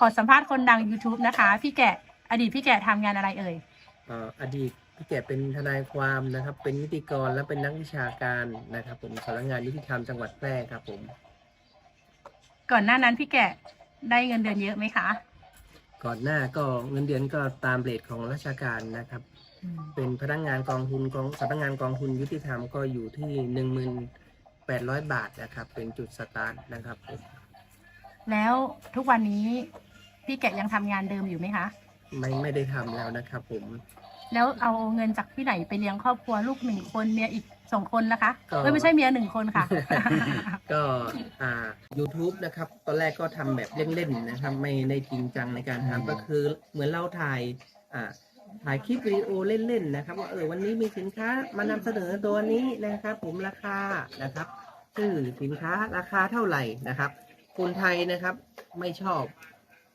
ขอสัมภาษณ์คนดัง YouTube นะคะ พี่แกะอดีตพี่แกะทำงานอะไรเอ่ยเอ่ออดีตพี่แกเป็นทนายความนะครับ เป็นนิติกรและเป็นนักวิชาการนะครับ ผมสำนักงานยุติธรรมจังหวัดแพร่ครับผม ก่อนหน้านั้นพี่แกะได้เงินเดือนเยอะไหมคะก่อนหน้าก็เงินเดือนก็ตามเรทของราชการนะครับ เป็นพนักงานกองทุนกองสำนักงานกองทุนยุติธรรมก็อยู่ที่หนึ่งหมื่นแปดร้อยบาทนะครับ เป็นจุดสตาร์ทนะครับผมแล้วทุกวันนี้ พี่แกะยังทำงานเดิมอยู่ไหมคะ ไม่ไม่ได้ทำแล้วนะครับผม แล้วเอาเงินจากที่ไหนไปเลี้ยงครอบครัวลูกหนึ่งคนเมียอีกสองคนนะคะก็ เอ้ยไม่ใช่เมียหนึ่งคนค่ะ ก็อ่า YouTube นะครับ ตอนแรกก็ทำแบบเล่นๆนะครับ ไม่ได้จริงจังในการทำก็คือเหมือนเราถ่ายอ่าถ่ายคลิปวิดีโอเล่นๆนะครับ ว่าเออวันนี้มีสินค้ามานำเสนอตัวนี้นะครับ ผมราคานะครับชื่อสินค้าราคาเท่าไหร่นะครับ คนไทยนะครับไม่ชอบ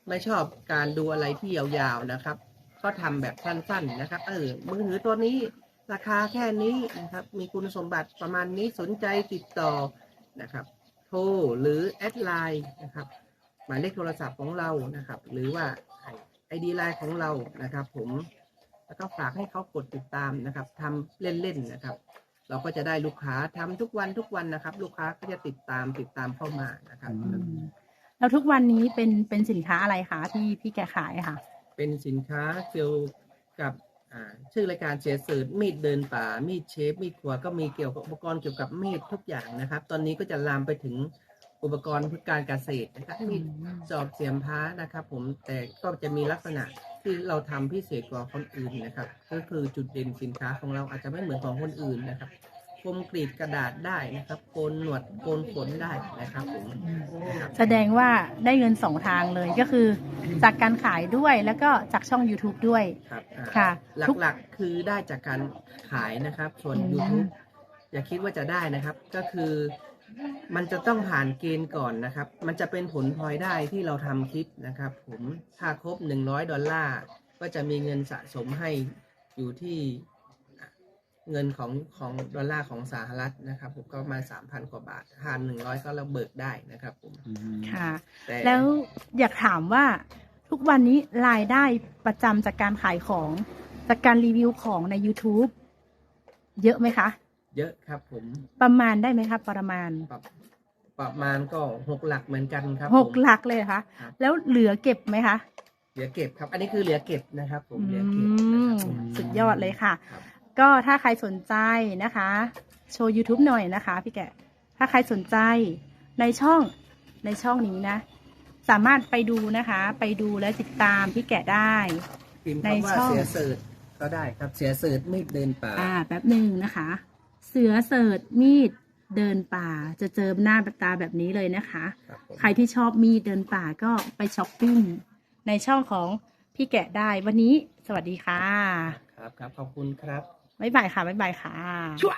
ไม่ชอบการดูอะไรที่ยาวๆนะครับ ก็ทำแบบสั้นๆนะครับ เออมือถือตัวนี้ราคาแค่นี้นะครับ มีคุณสมบัติประมาณนี้สนใจติดต่อนะครับ โทรหรือแอดไลน์นะครับ หมายเลขโทรศัพท์ของเรานะครับ หรือว่าไอดีไลน์ของเรานะครับ ผมแล้วก็ฝากให้เขากดติดตามนะครับทำเล่นๆนะครับ เราก็จะได้ลูกค้าทำทุกวันทุกวันนะครับ ลูกค้าก็จะติดตามติดตามเข้ามานะครับ แล้วทุกวันนี้เป็นเป็นสินค้าอะไรคะที่พี่แกะขายค่ะ เป็นสินค้าเกี่ยวกับอ่าชื่อรายการเสียสืดมีดเดินป่า มีดเชฟ มีดครัว ก็มีเกี่ยวกับอุปกรณ์เกี่ยวกับมีดทุกอย่างนะครับ ตอนนี้ก็จะลามไปถึงอุปกรณ์เพื่อการเกษตรนะครับมีดจอบเสียมพ้านะครับ ผมแต่ก็จะมีลักษณะที่เราทำพิเศษกว่าคนอื่นนะครับ ก็คือจุดเด่นสินค้าของเราอาจจะไม่เหมือนของคนอื่นนะครับ คมกรีดกระดาษได้นะครับโกนหนวดโกนขนได้นะครับผมนะครับแสดงว่าได้เงินสองทางเลยก็คือ จากการขายด้วยแล้วก็จากช่อง YouTube ด้วย ครับอ่าค่ะทุก หลักๆคือได้จากการขายนะครับ ส่วนอืม YouTube อย่าคิดว่าจะได้นะครับ ก็คือ มันจะต้องผ่านเกณฑ์ก่อนนะครับ มันจะเป็นผลพลอยได้ที่เราทำคลิปนะครับ ผมถ้าครบ 100 ดอลลาร์ก็จะมีเงินสะสมให้อยู่ที่ เงินของของดอลลาร์ของสหรัฐนะครับผมก็ประมาณ3,000กว่าบาทหาร100ก็เราเบิกได้นะครับผมค่ะแต่แล้วอยากถามว่าทุกวันนี้รายได้ประจำจากการขายของจากการรีวิวของใน YouTube เยอะไหมคะ เยอะครับผม ประมาณได้ไหมคะประมาณประประมาณก็หกหลักเหมือนกันครับหกผมหลักเลยเหรอคะครับแล้วเหลือเก็บไหมคะเหลือเก็บครับ อันนี้คือเหลือเก็บนะครับ ผมอืเหลือเก็บนะครับผมสุดยอดเลยค่ะครับ ก็ถ้าใครสนใจนะคะ โชว์ YouTube หน่อยนะคะ พี่แกะ ถ้าใครสนใจในช่องในช่องนี้นะ สามารถไปดูนะคะ ไปดูและติดตามพี่แกะได้ พิมพ์ในคำว่าช่อง เสียเสิร์ชก็ได้ครับเสียเสิร์ชไม่เดินป่า อ่าแป๊บหนึ่งนะคะ เสือเสิร์ชมีดเดินป่าจะเจอหน้าตาแบบนี้เลยนะคะ ครับผม ใครที่ชอบมีดเดินป่าก็ไปช้อปปิ้งในช่องของพี่แกะได้วันนี้สวัสดีค่ะ ครับครับขอบคุณครับ บ๊ายบายค่ะบ๊ายบายค่ะชัว